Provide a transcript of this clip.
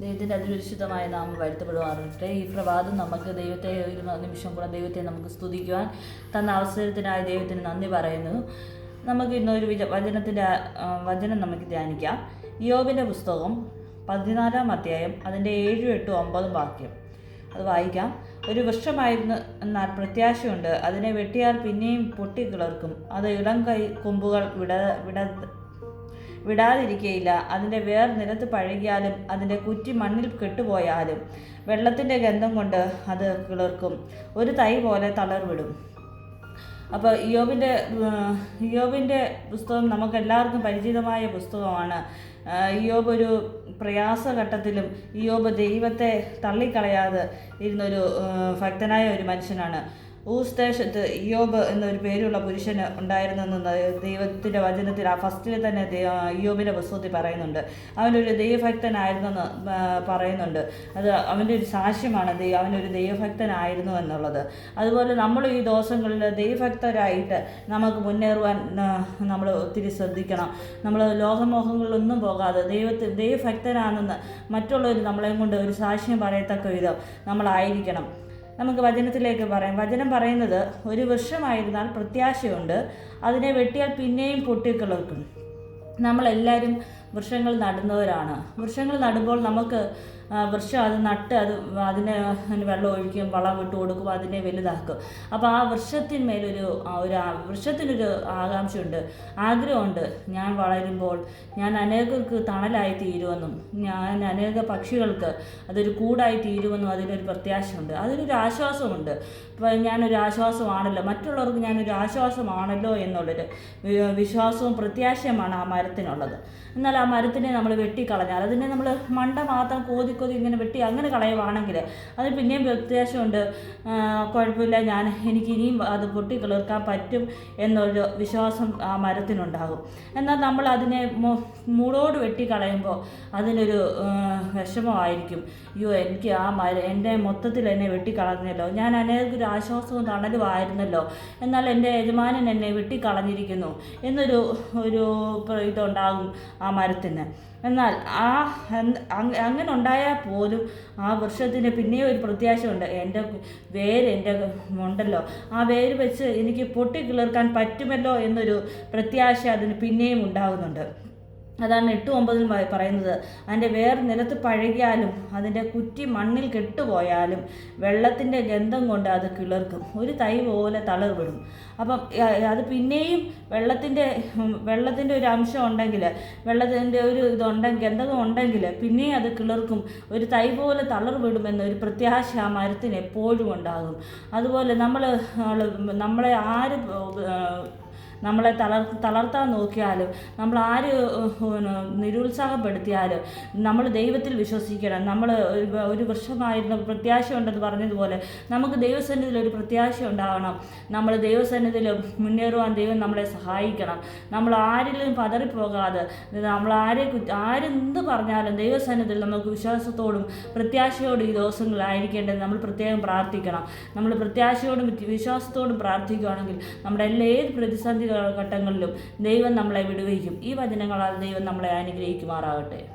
ദൈവത്തിന്റെ അതിരുശുദ്ധമായ നാമം വരുത്തപ്പെടുവാറുണ്ട് ഈ പ്രഭാതം നമുക്ക് ദൈവത്തെ ഒരു നിമിഷം കൂടെ ദൈവത്തെ നമുക്ക് സ്തുതിക്കുവാൻ തന്ന അവസരത്തിനായി ദൈവത്തിന് നന്ദി പറയുന്നു. നമുക്ക് ഇന്നൊരു വിജ വചനത്തിന്റെ വചനം നമുക്ക് ധ്യാനിക്കാം. യോബിന്റെ പുസ്തകം പതിനാലാം അധ്യായം അതിന്റെ ഏഴും എട്ടും ഒമ്പതും വാക്യം. അത് വായിക്കാം. ഒരു വൃക്ഷമായിരുന്നു എന്നാൽ പ്രത്യാശയുണ്ട്. അതിനെ വെട്ടിയാൽ പിന്നെയും പൊട്ടിക്കിളർക്കും. അത് ഇളം കൈ കൊമ്പുകൾ വിട വിട വിടാതിരിക്കയില്ല. അതിന്റെ വേർ നിലത്ത് പഴകിയാലും അതിന്റെ കുറ്റി മണ്ണിൽ കെട്ടുപോയാലും വെള്ളത്തിന്റെ ഗന്ധം കൊണ്ട് അത് കിളിർക്കും. ഒരു തൈ പോലെ തളർവിടും. അപ്പോൾ ഇയോബിന്റെ ഇയോബിന്റെ പുസ്തകം നമുക്ക് എല്ലാവർക്കും പരിചിതമായ പുസ്തകമാണ്. ഇയോബ് ഒരു പ്രയാസഘട്ടത്തിലും ഇയോബ് ദൈവത്തെ തള്ളിക്കളയാതെ ഇരുന്നൊരു ഭക്തനായ ഒരു മനുഷ്യനാണ്. ഊസ് ദേശത്ത് എന്നൊരു പേരുള്ള പുരുഷന് ഉണ്ടായിരുന്നെന്ന് ദൈവത്തിന്റെ വചനത്തിൽ ആ ഫസ്റ്റിൽ തന്നെ ഇയോബിന്റെ പുസ്തകത്തിൽ പറയുന്നുണ്ട്. അവനൊരു ദൈവഭക്തനായിരുന്നെന്ന് പറയുന്നുണ്ട്. അത് അവന്റെ ഒരു സാക്ഷ്യമാണ് ദൈവം അവനൊരു ദൈവഭക്തനായിരുന്നു എന്നുള്ളത്. അതുപോലെ നമ്മൾ ഈ ദിവസങ്ങളിൽ ദൈവഭക്തരായിട്ട് നമുക്ക് മുന്നേറുവാൻ നമ്മൾ ഒത്തിരി ശ്രദ്ധിക്കണം. നമ്മൾ ലോകമോഹങ്ങളിലൊന്നും പോകാതെ ദൈവത്തിൽ ദൈവഭക്തനാണെന്ന് മറ്റുള്ളവർ നമ്മളെയും കൊണ്ട് ഒരു സാക്ഷ്യം പറയത്തക്ക വിധം നമ്മളായിരിക്കണം. നമുക്ക് വചനത്തിലേക്ക് പറയാം. വചനം പറയുന്നത് ഒരു വൃക്ഷമായിരുന്നാൽ പ്രത്യാശയുണ്ട്. അതിനെ വെട്ടിയാൽ പിന്നെയും പൊട്ടിക്കിളർക്കും നമ്മളെല്ലാവരും വൃക്ഷങ്ങൾ നടുന്നവരാണ്. വൃക്ഷങ്ങൾ നടുമ്പോൾ നമുക്ക് വൃക്ഷം അത് നട്ട് അത് അതിനെ വെള്ളം ഒഴിക്കും വളം ഇട്ട് കൊടുക്കും അതിനെ വലുതാക്കും. അപ്പോൾ ആ വൃക്ഷത്തിന്മേലൊരു ഒരു വൃക്ഷത്തിനൊരു ആകാംക്ഷയുണ്ട് ആഗ്രഹമുണ്ട്. ഞാൻ വളരുമ്പോൾ ഞാൻ അനേകർക്ക് തണലായി തീരുമെന്നും ഞാൻ അനേക പക്ഷികൾക്ക് അതൊരു കൂടായി തീരുമെന്നും അതിനൊരു പ്രത്യാശയുണ്ട്. അതിനൊരു ആശ്വാസമുണ്ട്. ഞാനൊരു ആശ്വാസമാണല്ലോ മറ്റുള്ളവർക്ക് ഞാനൊരു ആശ്വാസമാണല്ലോ എന്നുള്ളൊരു വിശ്വാസവും പ്രത്യാശയുമാണ് ആ മരത്തിനുള്ളത്. എന്നാൽ ആ മരത്തിനെ നമ്മൾ വെട്ടിക്കളഞ്ഞാൽ അതിനെ നമ്മൾ മണ്ട മാത്രം കോതി കോതി ഇങ്ങനെ വെട്ടി അങ്ങനെ കളയുവാണെങ്കിൽ അത് പിന്നെയും വ്യത്യാസമുണ്ട്. കുഴപ്പമില്ല ഞാൻ എനിക്ക് ഇനിയും അത് പൊട്ടിക്കിളിർക്കാൻ പറ്റും എന്നൊരു വിശ്വാസം ആ മരത്തിനുണ്ടാകും. എന്നാൽ നമ്മൾ അതിനെ മൂടോട് വെട്ടി കളയുമ്പോൾ അതിനൊരു വിഷമമായിരിക്കും. അയ്യോ എനിക്ക് ആ മര എന്റെ മൊത്തത്തിൽ എന്നെ വെട്ടിക്കളഞ്ഞല്ലോ ഞാൻ അനേകൊരു ആശ്വാസവും തണലുമായിരുന്നല്ലോ. എന്നാൽ എന്റെ യജമാനൻ എന്നെ വെട്ടിക്കളഞ്ഞിരിക്കുന്നു എന്നൊരു ഒരു ഇതുണ്ടാകും ആ മരത്തിന്. എന്നാൽ ആ അങ്ങനെ അങ്ങ- ഉണ്ടായാൽ പോലും ആ വൃക്ഷത്തിന് പിന്നെയും ഒരു പ്രത്യാശയുണ്ട്. എന്റെ വേര് എന്റെ ഉണ്ടല്ലോ. ആ വേര് വെച്ച് എനിക്ക് പൊട്ടിക്കിളിർക്കാൻ പറ്റുമല്ലോ എന്നൊരു പ്രത്യാശ അതിന് പിന്നെയും ഉണ്ടാകുന്നുണ്ട് അതാണ് എട്ട് ഒമ്പതിൽ പറയുന്നത്. അതിന്റെ വേർ നിലത്ത് പഴകിയാലും അതിന്റെ കുറ്റി മണ്ണിൽ കെട്ടുപോയാലും വെള്ളത്തിന്റെ ഗന്ധം കൊണ്ട് അത് കിളിർക്കും. ഒരു തൈ പോലെ തളർവിടും. അപ്പം അത് പിന്നെയും വെള്ളത്തിന്റെ വെള്ളത്തിന്റെ ഒരു അംശം ഉണ്ടെങ്കിൽ വെള്ളത്തിന്റെ ഒരു ഇതുണ്ടെങ്കിൽ ഗന്ധകം ഉണ്ടെങ്കിൽ പിന്നെയും അത് കിളിർക്കും. ഒരു തൈ പോലെ തളർവിടുമെന്ന ഒരു പ്രത്യാശ ആ മരത്തിന് എപ്പോഴും ഉണ്ടാകും. അതുപോലെ നമ്മൾ നമ്മളെ ആര് നമ്മളെ തളർ തളർത്താൻ നോക്കിയാലും നമ്മൾ ആര് നിരുത്സാഹപ്പെടുത്തിയാലും നമ്മൾ ദൈവത്തിൽ വിശ്വസിക്കണം. നമ്മൾ ഒരു വൃക്ഷമായിരുന്ന പ്രത്യാശ ഉണ്ടെന്ന് പറഞ്ഞതുപോലെ നമുക്ക് ദൈവസന്നിധിയിൽ ഒരു പ്രത്യാശ ഉണ്ടാവണം. നമ്മൾ ദൈവസന്നിധിയിൽ മുന്നേറുവാൻ ദൈവം നമ്മളെ സഹായിക്കണം. നമ്മൾ ആരിലും പതറിപ്പോകാതെ നമ്മൾ ആരെ ആരെന്ത് പറഞ്ഞാലും ദൈവസന്നിധിയിൽ നമുക്ക് വിശ്വാസത്തോടും പ്രത്യാശയോടും ഈ ദിവസങ്ങളായിരിക്കേണ്ടത് നമ്മൾ പ്രത്യേകം പ്രാർത്ഥിക്കണം. നമ്മൾ പ്രത്യാശയോടും വിശ്വാസത്തോടും പ്രാർത്ഥിക്കുകയാണെങ്കിൽ നമ്മുടെ എല്ലാ ഏത് പ്രതിസന്ധി ഘട്ടങ്ങളിലും ദൈവം നമ്മളെ വിടുവിക്കും. ഈ വചനങ്ങളാൽ ദൈവം നമ്മളെ അനുഗ്രഹിക്കുമാറാകട്ടെ.